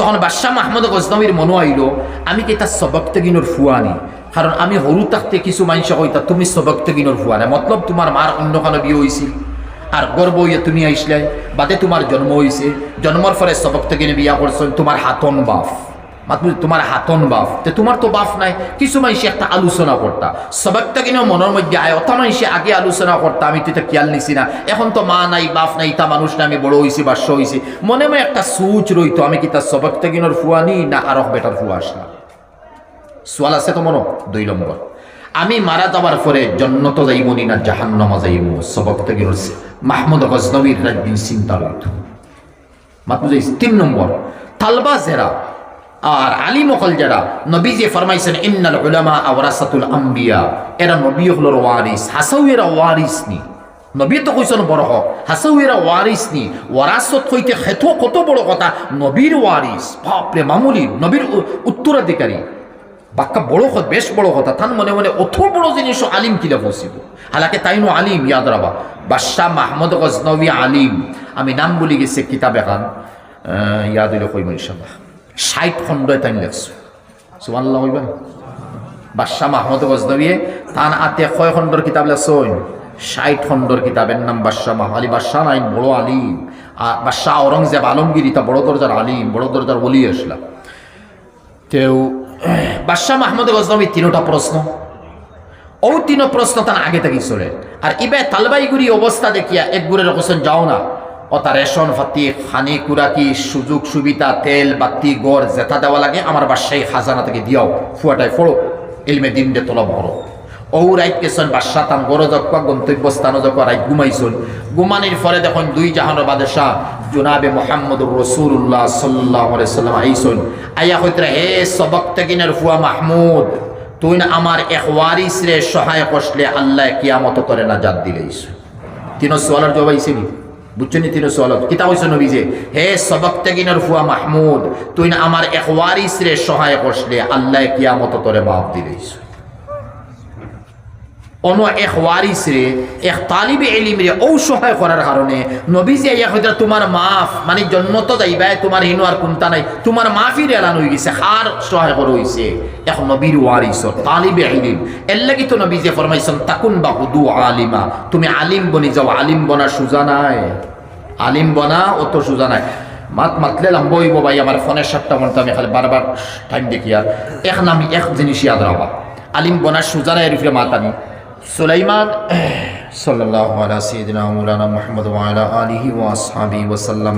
তখন বাদশাহ মাহমুদ গজনবীর মনো আইল আমি কি তার সবক তেগিনোর ফুয়ানি কারণ আমি হরু থাকতে কিছু মানুষ কইতা তুমি সবক তেগিনোর ফুয়ানে মতলব তোমার মার অন্য কানো বিয়ে হয়েছিল আর গর্ব হইয়া তুমি আইসলে বাদে তোমার জন্ম হয়েছে জন্মর ফলে সবক তেগিনে বিয়া করছ তোমার হাতন বাপ। তোমার হাতন বাপ তে তোমার তো বাপ নাই, কিছু মানুষ একটা আলোচনা করতা। সবাকটা কিনা মনের মধ্যে আয় অত মানুষে আগে আলোচনা করতা, আমি তো খেয়াল নিছি না এখন তো মা নাই, বাপ নাই তা মানুষ না আমি বড় হয়েছি বাস্য হয়েছি মনে মনে একটা সুচ রইতো আমি কি তার সবাকটা কিনোর ফুয়ানি না আরও বেটার ফুয়া আসলাম সোয়াল আছে তো মনো দুই নম্বর আমি মারা যাবার পরে জন্নত যাইবনি না জাহান্নামা যাইব সবক থেকে মাহমুদ গজনবীর একদিন চিন্তা রইত মাত বুঝাইছি তিন নম্বর তালবা জেরা আর আলী মকল যারা নবী যে ফরমাইছেন, ইন্নাল উলামা আওরাসাতুল আম্বিয়া এরা নবী হলোর ওয়ারিস হাসাউ এরা ওয়ারিস নি। নবী তো কইছেন বড় হক হাসাউ এরা ওয়ারিস নি। ওয়ারাসত হইতে খেত কত বড় কথা, নবীর ওয়ারিস, বাপরে মামুলি, নবীর উত্তরাধিকারী। বাক্কা বড় কথা বেশ বড় কথা থান মনে মনে অত বড় জিনিস আলিম কিলা বসিব হালাকে তাইনো আলিম, ইয়াদ রাবা। বাদশাহ মাহমুদ গজনবী আলিম। আমি নাম বলি গেছে, কিতাব এখন ইয়াদ হইলে ইনশাল্লাহ ষাট খণ্ডয় তাই লেখছো। সুবহানাল্লাহ হইবেন বাদশাহ মাহমুদ গজনবীয়ে তান আতে কয় খণ্ডর কিতাব লেখছেন? ষাট খণ্ডর কিতাবের নাম বাদশাহ মাহ আলী। বাদশাহ নাইন বড় আলিম। বাদশাহ আওরঙ্গজেব আলমগীর, ইতা বড় দরজার আলিম, বড় দরজার বলি আসলাম কেউ বাদশাহ মাহমুদ গজনবী তিনোটা প্রশ্ন। ও তিনো প্রশ্ন তার আগে থেকে চলে। আর ইবে তালবাইগুড়ি অবস্থা দেখিয়া এক গুড়ের কোশ্চেন যাও না। তার রেশন, ফাতি, খানি, কুরাকি, সুযোগ, সুবিধা, তেল, বাতি, গড় জেতা দেওয়া লাগে। আমার বাসায় খাজানা থেকে দিয়াও, ফুয়াটায় ফোড়ো এলমে দিন দে তলব করো। ও রাইত কেছন বাদশাহ তান গড় যকা গন্তব্য স্থান যকা রাইত ঘুমাইছুন। ঘুমানির ফলে দেখুন দুই জাহানের বাদশাহ জুনাবে মোহাম্মদ রসুল্লাহ সাল্লাহ সাল্লাম আইসুন। আইয়া হইতরা হে সবক তেকিনের ফুয়া মাহমুদ, তুই না আমার এক ওয়ারিস রে সহায় করলে আল্লাহ কিয়ামত করে না জাত দিলেইস তিন সোয়ালার জবাব আইসিনি বুঝছেন তিন সলত কিতা হয়েছে নবী যে হে সবক তেগিনের ফুয়া মাহমুদ, তুই না আমার এক ওয়ারিস রে সহায় করসলে আল্লাহ কিয়ামত তোরে বাপ দিলেইস অন্য এক ওয়ারিস রে, এক তালিবে এলিম রে ও সহায় করার কারণে। নবী যে ইয়া হইতা তোমার মাফ মানে জন্ম তো যাইবাই, তোমার হিনু আর কোনটা নাই। তোমার মাফি এলান হয়ে গেছে হার সহায় করা হইছে। এক নবীর ওয়ারিস তালিবে এলিম এর লাগি তো যে ফরমাইছেন, তাকুন বা হুদু আলিমা। তুমি আলিম বনি যাও, আলিম বনা সুজা নাই। আলিম বনা অত সুজা নাই। মাত মাতলে লম্ব হইব ভাই, আমার ফোনের সাতটা মনে আমি খালি বারবার টাইম দেখি আর এক নাম, এক জিনিস ইয়াদ রাখবা। আলিম বনা সুজা নাই, এর উপরে মাতানি سليمان صلى الله على سيدنا مولانا محمد وعلى آله و وسلم